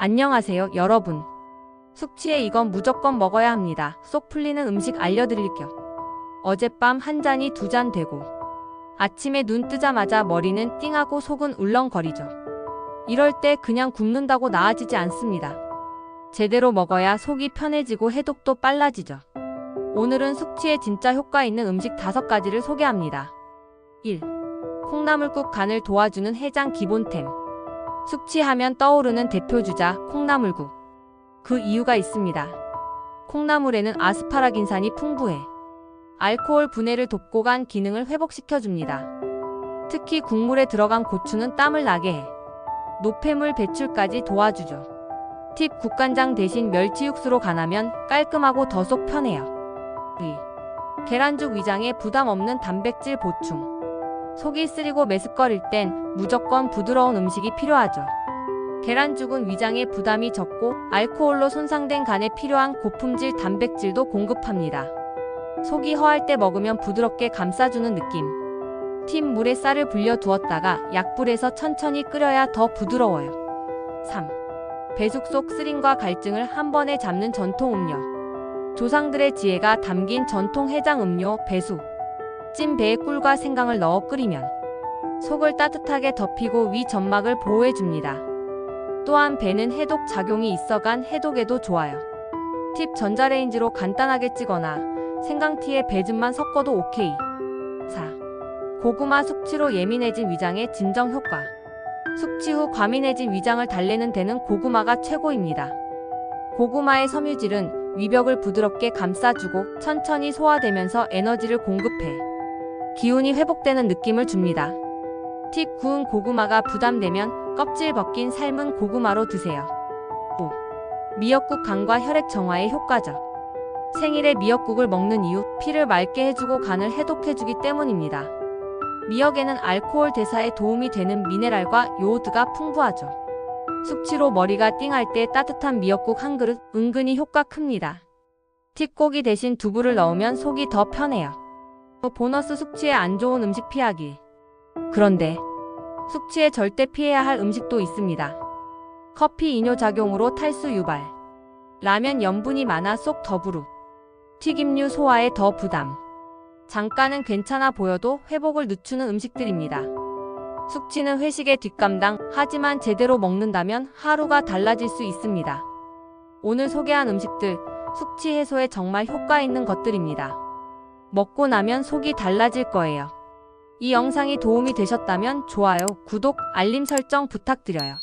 안녕하세요, 여러분. 숙취에 이건 무조건 먹어야 합니다. 쏙 풀리는 음식 알려드릴 겸. 어젯밤 한 잔이 두 잔 되고, 아침에 눈 뜨자마자 머리는 띵하고 속은 울렁거리죠. 이럴 때 그냥 굶는다고 나아지지 않습니다. 제대로 먹어야 속이 편해지고 해독도 빨라지죠. 오늘은 숙취에 진짜 효과 있는 음식 다섯 가지를 소개합니다. 1. 콩나물국 간을 도와주는 해장 기본템. 숙취하면 떠오르는 대표 주자 콩나물국. 그 이유가 있습니다. 콩나물에는 아스파라긴산이 풍부해 알코올 분해를 돕고 간 기능을 회복시켜 줍니다. 특히 국물에 들어간 고추는 땀을 나게 해 노폐물 배출까지 도와주죠. 팁 국간장 대신 멸치 육수로 간하면 깔끔하고 더속 편해요. 2. 계란죽 위장에 부담 없는 단백질 보충. 속이 쓰리고 메스꺼릴 땐 무조건 부드러운 음식이 필요하죠. 계란죽은 위장에 부담이 적고 알코올로 손상된 간에 필요한 고품질 단백질도 공급합니다. 속이 허할 때 먹으면 부드럽게 감싸주는 느낌. 팀 물에 쌀을 불려 두었다가 약불에서 천천히 끓여야 더 부드러워요. 3. 배숙 속 쓰림과 갈증을 한 번에 잡는 전통 음료. 조상들의 지혜가 담긴 전통 해장 음료 배숙. 찐 배에 꿀과 생강을 넣어 끓이면 속을 따뜻하게 덮이고 위 점막을 보호해 줍니다. 또한 배는 해독 작용이 있어 간 해독에도 좋아요. 팁 전자레인지로 간단하게 찌거나 생강티에 배즙만 섞어도 오케이. 4. 고구마 숙취로 예민해진 위장의 진정 효과. 숙취 후 과민해진 위장을 달래는 데는 고구마가 최고입니다. 고구마의 섬유질은 위벽을 부드럽게 감싸주고 천천히 소화되면서 에너지를 공급해 기운이 회복되는 느낌을 줍니다. 팁 구운 고구마가 부담되면 껍질 벗긴 삶은 고구마로 드세요. 5. 미역국 간과 혈액 정화에 효과적. 생일에 미역국을 먹는 이유, 피를 맑게 해주고 간을 해독해주기 때문입니다. 미역에는 알코올 대사에 도움이 되는 미네랄과 요오드가 풍부하죠. 숙취로 머리가 띵할 때 따뜻한 미역국 한 그릇 은근히 효과 큽니다. 팁고기 대신 두부를 넣으면 속이 더 편해요. 보너스 숙취에 안 좋은 음식 피하기. 그런데 숙취에 절대 피해야 할 음식도 있습니다. 커피 이뇨 작용으로 탈수 유발. 라면 염분이 많아 쏙 더부룩. 튀김류 소화에 더 부담. 잠깐은 괜찮아 보여도 회복을 늦추는 음식들입니다. 숙취는 회식의 뒷감당, 하지만 제대로 먹는다면 하루가 달라질 수 있습니다. 오늘 소개한 음식들, 숙취 해소에 정말 효과 있는 것들입니다. 먹고 나면 속이 달라질 거예요. 이 영상이 도움이 되셨다면 좋아요, 구독, 알림 설정 부탁드려요.